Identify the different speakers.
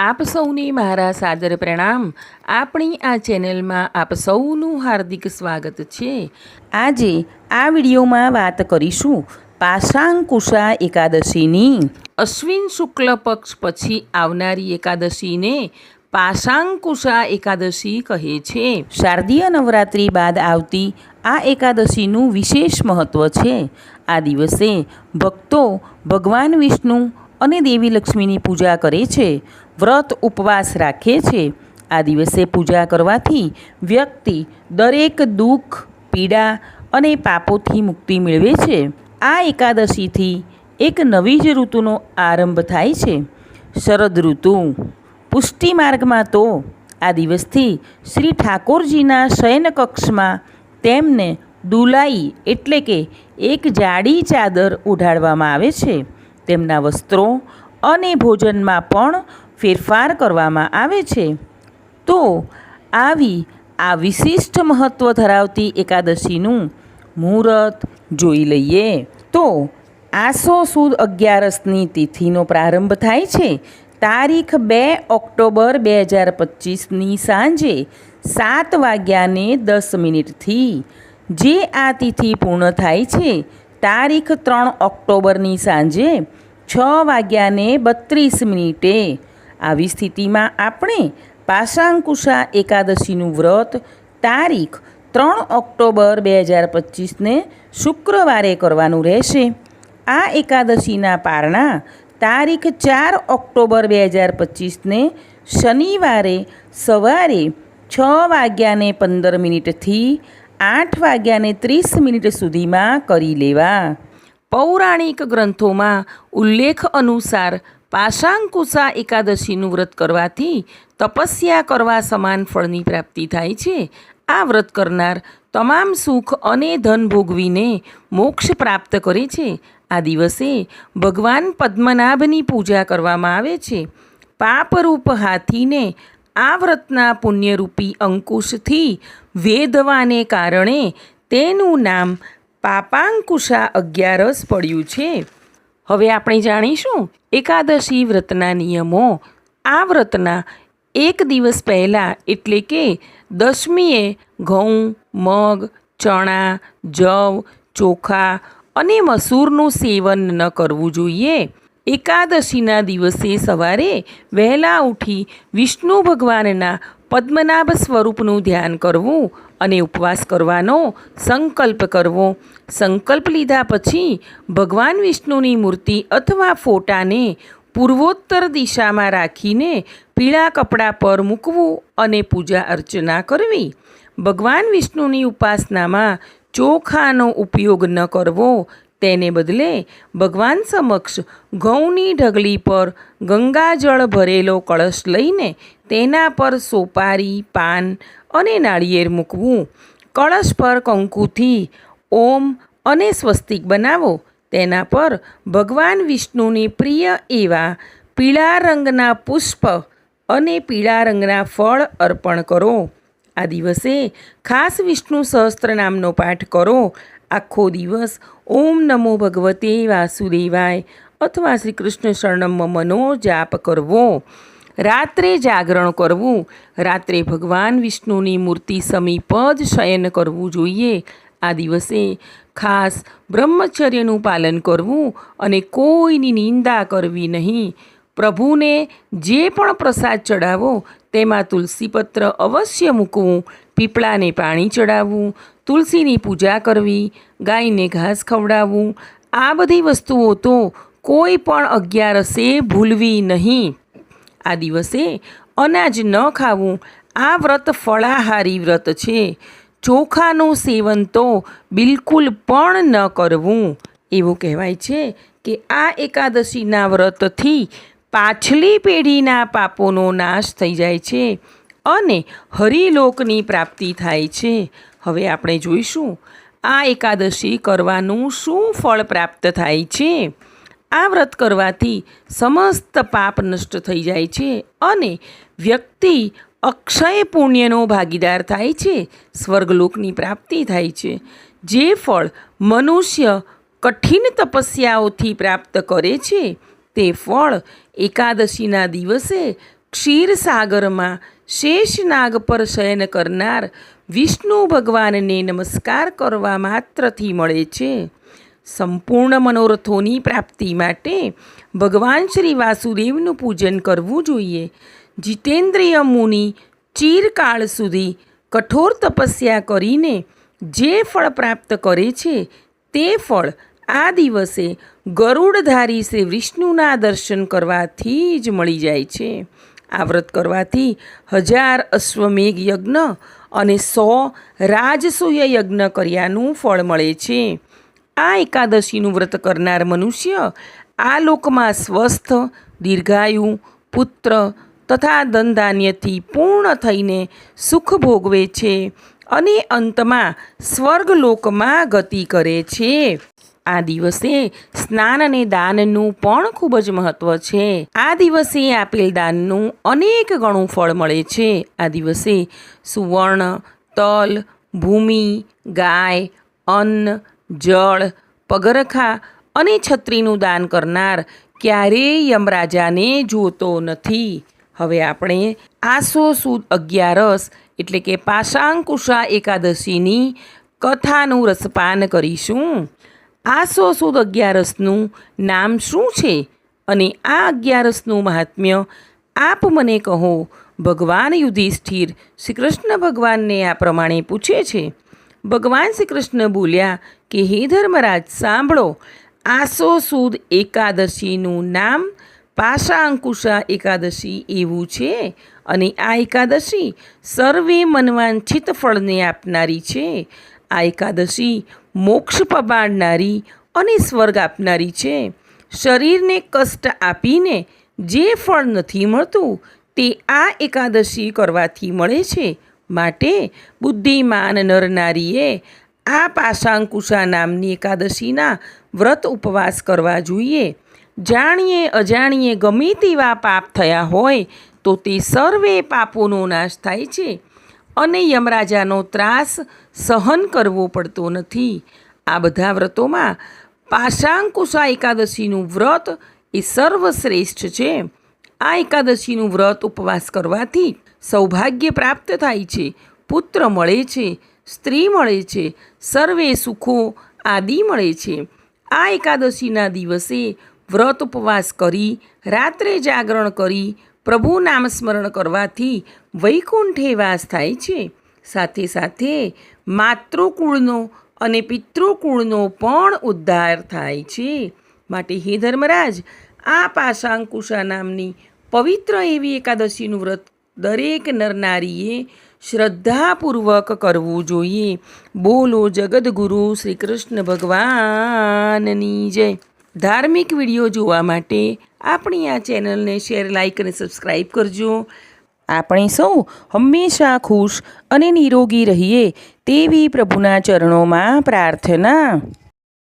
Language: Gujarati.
Speaker 1: આપ સૌને મારા સાદર પ્રણામ. આપણી આ ચેનલમાં આપ સૌનું હાર્દિક સ્વાગત છે. આજે આ વિડીયોમાં વાત કરીશું પાશાંકુશા એકાદશીની. અશ્વિન શુક્લ પક્ષ પછી આવનારી એકાદશીને પાશાંકુશા એકાદશી કહે છે. શારદીય નવરાત્રિ બાદ આવતી આ એકાદશીનું વિશેષ મહત્ત્વ છે. આ દિવસે ભક્તો ભગવાન વિષ્ણુ અને દેવી લક્ષ્મીની પૂજા કરે છે. વ્રત ઉપવાસ રાખે છે. આ દિવસે પૂજા કરવાથી વ્યક્તિ દરેક દુઃખ, પીડા અને પાપોથી મુક્તિ મેળવે છે. આ એકાદશીથી એક નવી જ ઋતુનો આરંભ થાય છે. શરદ ઋતુ, પુષ્ટિ માર્ગમાં તો આ દિવસથી શ્રી ઠાકોરજીના શયનકક્ષમાં તેમને દુલાઈ એટલે કે એક જાડી ચાદર ઉઢાડવામાં આવે છે. તેમના વસ્ત્રો અને ભોજનમાં પણ ફેરફાર કરવામાં આવે છે. તો આવી આ વિશિષ્ટ મહત્ત્વ ધરાવતી એકાદશીનું મુહૂર્ત જોઈ લઈએ. તો આસો સુદ અગિયારસની તિથિનો પ્રારંભ થાય છે. તારીખ બે ઓક્ટોબર બે હજાર પચીસની સાંજે સાત વાગ્યાને દસ મિનિટથી. જે આ તિથિ પૂર્ણ થાય છે, તારીખ ત્રણ ઓક્ટોબરની સાંજે છ વાગ્યાને બત્રીસ મિનિટે. આવી સ્થિતિમાં આપણે પાશાંકુશા એકાદશીનું વ્રત તારીખ ત્રણ ઓક્ટોબર બે હજાર પચીસને શુક્રવારે કરવાનું રહેશે. આ એકાદશીના પારણા તારીખ ચાર ઓક્ટોબર બે હજાર પચીસને શનિવારે સવારે છ વાગ્યાને પંદર મિનિટથી આઠ વાગ્યાને ત્રીસ મિનિટ સુધીમાં કરી લેવા. પૌરાણિક ગ્રંથોમાં ઉલ્લેખ અનુસાર પાશાંકુશા એકાદશીનું વ્રત કરવાથી તપસ્યા કરવા સમાન ફળની પ્રાપ્તિ થાય છે. આ વ્રત કરનાર તમામ સુખ અને ધન ભોગવીને મોક્ષ પ્રાપ્ત કરે છે. આ દિવસે ભગવાન પદ્મનાભની પૂજા કરવામાં આવે છે. પાપરૂપ હાથીને આ વ્રતના પુણ્યરૂપી અંકુશથી વેધવાને કારણે તેનું નામ પાપાંકુશા અગિયારસ પડ્યું છે. હવે આપણે જાણીશું એકાદશી વ્રતના નિયમો. આ વ્રતના એક દિવસ પહેલાં એટલે કે દસમીએ ઘઉં, મગ, ચણા, જવ, ચોખા અને મસૂરનું સેવન ન કરવું જોઈએ. એકાદશીના દિવસે સવારે વહેલા ઉઠી વિષ્ણુ ભગવાનના પદ્મનાભ સ્વરૂપનું ધ્યાન કરવું અને ઉપવાસ કરવાનો સંકલ્પ કરવો. સંકલ્પ લીધા પછી ભગવાન વિષ્ણુની મૂર્તિ અથવા ફોટાને પૂર્વોત્તર દિશામાં રાખીને પીળા કપડાં પર મૂકવું અને પૂજા અર્ચના કરવી. ભગવાન વિષ્ણુની ઉપાસનામાં ચોખાનો ઉપયોગ ન કરવો. તેને બદલે ભગવાન સમક્ષ ઘઉંની ઢગલી પર ગંગાજળ ભરેલો કળશ લઈને તેના પર સોપારી, પાન અને નાળિયેર મૂકવું. કળશ પર કંકુથી ઓમ અને સ્વસ્તિક બનાવો. તેના પર ભગવાન વિષ્ણુની પ્રિય એવા પીળા રંગના પુષ્પ અને પીળા રંગના ફળ અર્પણ કરો. આ દિવસે ખાસ વિષ્ણુ સહસ્ત્રનામનો પાઠ કરો. આખો દિવસ ઓમ નમો ભગવતે વાસુદેવાય અથવા શ્રી કૃષ્ણ શરણમ મનો જાપ કરવો. રાત્રે જાગરણ કરવું. રાત્રે ભગવાન વિષ્ણુની મૂર્તિ સમીપ જ શયન કરવું જોઈએ. આ દિવસે ખાસ બ્રહ્મચર્યનું પાલન કરવું અને કોઈની નિંદા કરવી નહીં. પ્રભુને જે પણ પ્રસાદ ચડાવો તેમાં તુલસીપત્ર અવશ્ય મૂકવું, પીપળાને પાણી ચડાવવું તુલસીની પૂજા કરવી, ગાયને ઘાસ ખવડાવવું, આ બધી વસ્તુઓ તો કોઈ પણ અગિયારસે ભૂલવી નહીં. આ દિવસે અનાજ ન ખાવું, આ વ્રત ફળાહારી વ્રત છે. ચોખાનું સેવન તો બિલકુલ પણ ન કરવું. એવું કહેવાય છે કે આ એકાદશીના વ્રતથી પાછલી પેઢીના પાપોનો નાશ થઈ જાય છે અને હરિલોકની પ્રાપ્તિ થાય છે. હવે આપણે જોઈશું, આ એકાદશી કરવાનું શું ફળ પ્રાપ્ત થાય છે? આ વ્રત કરવાથી સમસ્ત પાપ નષ્ટ થઈ જાય છે અને વ્યક્તિ અક્ષય પુણ્યનો ભાગીદાર થાય છે, સ્વર્ગલોકની પ્રાપ્તિ થાય છે, જે ફળ મનુષ્ય કઠિન તપસ્યાઓથી પ્રાપ્ત કરે છે, તે ફળ એકાદશીના દિવસે ક્ષીરસાગરમાં શેષનાગ પર શયન કરનાર વિષ્ણુ ભગવાનને નમસ્કાર કરવા માત્રથી મળે છે. સંપૂર્ણ મનોરથોની પ્રાપ્તિ માટે ભગવાન શ્રી વાસુદેવનું પૂજન કરવું જોઈએ. જીતેન્દ્રિય મુનિ ચીરકાળ સુધી કઠોર તપસ્યા કરીને જે ફળ પ્રાપ્ત કરે છે તે ફળ આ દિવસે ગરુડધારી શ્રી વિષ્ણુના દર્શન કરવાથી જ મળી જાય છે. આ વ્રત કરવાથી હજાર અશ્વમેઘ યજ્ઞ અને સો રાજસૂય યજ્ઞ કર્યાનું ફળ મળે છે. આ એકાદશીનું વ્રત કરનાર મનુષ્ય આ લોકમાં સ્વસ્થ, દીર્ઘાયુ, પુત્ર તથા ધનધાન્યથી પૂર્ણ થઈને સુખ ભોગવે છે અને અંતમાં સ્વર્ગલોકમાં ગતિ કરે છે. આ દિવસે સ્નાન અને દાનનું પણ ખૂબ જ મહત્વ છે. આ દિવસે આપેલ દાનનું અનેક ગણું ફળ મળે છે. આ દિવસે સુવર્ણ, તલ, ભૂમિ, ગાય, અન્ન જળ, પગરખા અને છત્રીનું દાન કરનાર ક્યારેય યમરાજાને જોતો નથી. હવે આપણે આસો સુદ અગિયારસ એટલે કે પાશાંકુશા એકાદશીની કથાનું રસપાન કરીશું. આસો સુદ અગિયારસનું નામ શું છે? અને આ અગિયારસનું મહાત્મ્ય આપ મને કહો, ભગવાન યુધિષ્ઠિર શ્રી કૃષ્ણ ભગવાનને આ પ્રમાણે પૂછે છે. ભગવાન શ્રી કૃષ્ણ બોલ્યા કે હે ધર્મરાજ, સાંભળો. આસો સુદ એકાદશીનું નામ પાશા અંકુશા એકાદશી એવું છે અને આ એકાદશી સર્વે મનવાંછિત ફળને આપનારી છે. આ એકાદશી મોક્ષ પમાડનારી અને સ્વર્ગ આપનારી છે. શરીરને કષ્ટ આપીને જે ફળ નથી મળતું તે આ એકાદશી કરવાથી મળે છે. માટે બુદ્ધિમાન નરનારીએ આ પાશાંકુશા નામની એકાદશીના વ્રત ઉપવાસ કરવા જોઈએ. જાણીએ અજાણીએ ગમે તેવા પાપ થયા હોય તો તે સર્વે પાપોનો નાશ થાય છે અને યમરાજાનો ત્રાસ સહન કરવો પડતો નથી. આ બધા વ્રતોમાં પાશાંકુશા એકાદશીનું વ્રત એ સર્વશ્રેષ્ઠ છે. આ એકાદશીનું વ્રત ઉપવાસ કરવાથી સૌભાગ્ય પ્રાપ્ત થાય છે, પુત્ર મળે છે સ્ત્રી મળે છે, સર્વે સુખો આદિ મળે છે. આ એકાદશીના દિવસે વ્રત ઉપવાસ કરી, રાત્રે જાગરણ કરી, પ્રભુ નામ સ્મરણ કરવાથી વૈકુંઠે વાસ થાય છે. સાથે સાથે માતૃકુળનો અને પિતૃકુળનો પણ ઉદ્ધાર થાય છે. માટે હે ધર્મરાજ આ પાશાંકુશા નામની પવિત્ર એવી એકાદશીનું વ્રત દરેક નરનારીએ શ્રદ્ધાપૂર્વક કરવું જોઈએ. બોલો જગદગુરુ શ્રી કૃષ્ણ ભગવાનની જય. ધાર્મિક વીડિયો જોવા માટે આપણી આ ચેનલને શેર લાઇક અને સબસ્ક્રાઈબ કરજો. આપણે સૌ હંમેશા ખુશ અને નિરોગી રહીએ તેવી પ્રભુના ચરણોમાં પ્રાર્થના.